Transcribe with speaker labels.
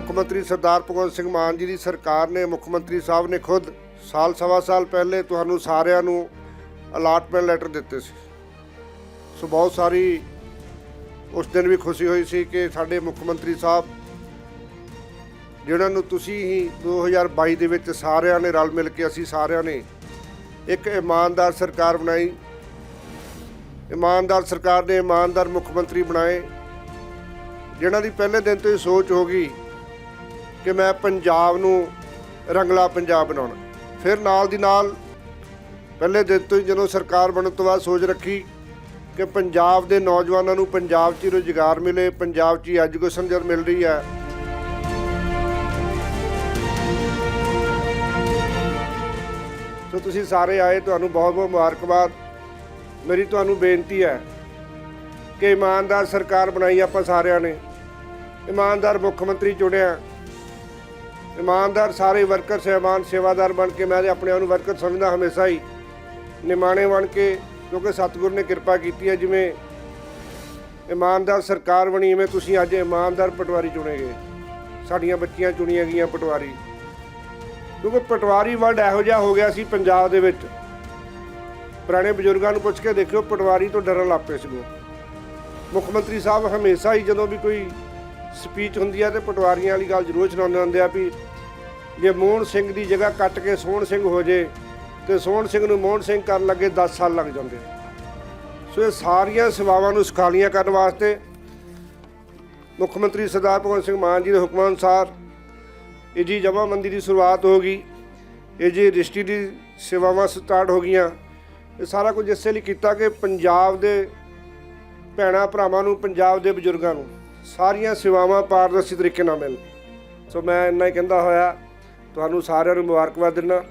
Speaker 1: ਮੁੱਖ ਮੰਤਰੀ ਸਰਦਾਰ ਭਗਵੰਤ ਸਿੰਘ ਮਾਨ ਜੀ ਦੀ ਸਰਕਾਰ ਨੇ, ਮੁੱਖ ਮੰਤਰੀ ਸਾਹਿਬ ਨੇ ਖੁਦ ਸਾਲ ਸਵਾ ਸਾਲ ਪਹਿਲੇ ਤੁਹਾਨੂੰ ਸਾਰਿਆਂ ਨੂੰ ਅਲਾਟਮੈਂਟ ਲੈਟਰ ਦਿੱਤੇ ਸੀ। ਸੋ ਬਹੁਤ ਸਾਰੀ ਉਸ ਦਿਨ ਵੀ ਖੁਸ਼ੀ ਹੋਈ ਸੀ ਕਿ ਸਾਡੇ ਮੁੱਖ ਮੰਤਰੀ ਸਾਹਿਬ ਜਿਹਨਾਂ ਨੂੰ ਤੁਸੀਂ ਹੀ 2022 ਦੇ ਵਿੱਚ ਸਾਰਿਆਂ ਨੇ ਰਲ ਮਿਲ ਕੇ ਅਸੀਂ ਸਾਰਿਆਂ ਨੇ ਇੱਕ ਇਮਾਨਦਾਰ ਸਰਕਾਰ ਬਣਾਈ। ਇਮਾਨਦਾਰ ਸਰਕਾਰ ਨੇ ਇਮਾਨਦਾਰ ਮੁੱਖ ਮੰਤਰੀ ਬਣਾਏ। ਜਿਨ੍ਹਾਂ ਦੀ ਪਹਿਲੇ ਦਿਨ ਤੋਂ ਹੀ ਸੋਚ ਹੋ ਗਈ ਕਿ ਮੈਂ ਪੰਜਾਬ ਨੂੰ ਰੰਗਲਾ ਪੰਜਾਬ ਬਣਾਉਣਾ। ਫਿਰ ਨਾਲ ਦੀ ਨਾਲ ਪਹਿਲੇ ਦਿਨ ਤੋਂ ਹੀ ਜਦੋਂ ਸਰਕਾਰ ਬਣਨ ਤੋਂ ਬਾਅਦ ਸੋਚ ਰੱਖੀ ਕਿ ਪੰਜਾਬ ਦੇ ਨੌਜਵਾਨਾਂ ਨੂੰ ਪੰਜਾਬ 'ਚ ਹੀ ਰੁਜ਼ਗਾਰ ਮਿਲੇ, ਪੰਜਾਬ 'ਚ ਹੀ ਐਜੂਕੇਸ਼ਨ ਜਰ ਮਿਲ ਰਹੀ ਹੈ। ਸੋ ਤੁਸੀਂ ਸਾਰੇ ਆਏ, ਤੁਹਾਨੂੰ ਬਹੁਤ ਬਹੁਤ ਮੁਬਾਰਕਬਾਦ। ਮੇਰੀ ਤੁਹਾਨੂੰ ਬੇਨਤੀ ਹੈ ਕਿ ਇਮਾਨਦਾਰ ਸਰਕਾਰ ਬਣਾਈ ਆਪਾਂ ਸਾਰਿਆਂ ਨੇ। ਇਮਾਨਦਾਰ ਮੁੱਖ ਮੰਤਰੀ ਚੁਣਿਆ। ਇਮਾਨਦਾਰ ਸਾਰੇ ਵਰਕਰ ਸਹਿਬਾਨ, ਸੇਵਾਦਾਰ ਬਣ ਕੇ ਮੈਂ ਤੇ ਆਪਣੇ ਆਪ ਨੂੰ ਵਰਕਰ ਸਮਝਦਾ ਹਮੇਸ਼ਾ ਹੀ। ਨਿਮਾਣੇ ਬਣ ਕੇ, ਕਿਉਂਕਿ ਸਤਿਗੁਰ ਨੇ ਕਿਰਪਾ ਕੀਤੀ ਹੈ, ਜਿਵੇਂ ਇਮਾਨਦਾਰ ਸਰਕਾਰ ਬਣੀ ਐਵੇਂ ਤੁਸੀਂ ਅੱਜ ਇਮਾਨਦਾਰ ਪਟਵਾਰੀ ਚੁਣੇ ਗਏ ਸਾਡੀਆਂ ਬੱਚੀਆਂ ਚੁਣੀਆਂ ਗਈਆਂ ਪਟਵਾਰੀ। ਕਿਉਂਕਿ ਪਟਵਾਰੀ ਵਰਡ ਇਹੋ ਜਿਹਾ ਹੋ ਗਿਆ ਸੀ ਪੰਜਾਬ ਦੇ ਵਿੱਚ। ਪੁਰਾਣੇ ਬਜ਼ੁਰਗਾਂ ਨੂੰ ਪੁੱਛ ਕੇ ਦੇਖਿਓ, ਪਟਵਾਰੀ ਤੋਂ ਡਰਨ ਲੱਗ ਪਏ ਸੀਗੇ। ਮੁੱਖ ਮੰਤਰੀ ਸਾਹਿਬ ਹਮੇਸ਼ਾ ਹੀ ਜਦੋਂ ਵੀ ਕੋਈ ਸਪੀਚ ਹੁੰਦੀ ਆ ਤੇ ਪਟਵਾਰੀਆਂ ਵਾਲੀ ਗੱਲ ਜ਼ਰੂਰ ਸੁਣਾਉਂਦੇ ਹੁੰਦੇ ਆ ਵੀ ਜੇ ਮੋਹਨ ਸਿੰਘ ਦੀ ਜਗ੍ਹਾ ਕੱਟ ਕੇ ਸੋਹਣ ਸਿੰਘ ਹੋ ਜੇ ਤੇ ਸੋਹਣ ਸਿੰਘ ਨੂੰ ਮੋਹਨ ਸਿੰਘ ਕਰਨ ਲੱਗੇ 10 ਸਾਲ ਲੱਗ ਜਾਂਦੇ ਸੋ ਇਹ ਸਾਰੀਆਂ ਸੇਵਾਵਾਂ ਨੂੰ ਸੁਖਾਲੀਆਂ ਕਰਨ ਵਾਸਤੇ ਮੁੱਖ ਮੰਤਰੀ ਸਰਦਾਰ ਭਗਵੰਤ ਸਿੰਘ ਮਾਨ ਜੀ ਦੇ ਹੁਕਮਾਂ ਅਨੁਸਾਰ ਇਹ ਜੀ ਜਮਾਬੰਦੀ ਦੀ ਸ਼ੁਰੂਆਤ ਹੋ ਗਈ, ਇਹ ਜੀ ਰਜਿਸਟਰੀ ਦੀ ਸੇਵਾਵਾਂ ਸਟਾਰਟ ਹੋ ਗਈਆਂ। ਇਹ ਸਾਰਾ ਕੁਝ ਇਸੇ ਲਈ ਕੀਤਾ ਕਿ ਪੰਜਾਬ ਦੇ ਭੈਣਾਂ ਭਰਾਵਾਂ ਨੂੰ, ਪੰਜਾਬ ਦੇ ਬਜ਼ੁਰਗਾਂ ਨੂੰ ਸਾਰੀਆਂ ਸੇਵਾਵਾਂ ਪਾਰਦਰਸ਼ੀ ਤਰੀਕੇ ਨਾਲ ਮਿਲਣ। ਸੋ ਮੈਂ ਇੰਨਾ ਹੀ ਕਹਿੰਦਾ ਹੋਇਆ, ਤੁਹਾਨੂੰ ਸਾਰਿਆਂ ਨੂੰ ਮੁਬਾਰਕਬਾਦ ਦਿੰਦਾ।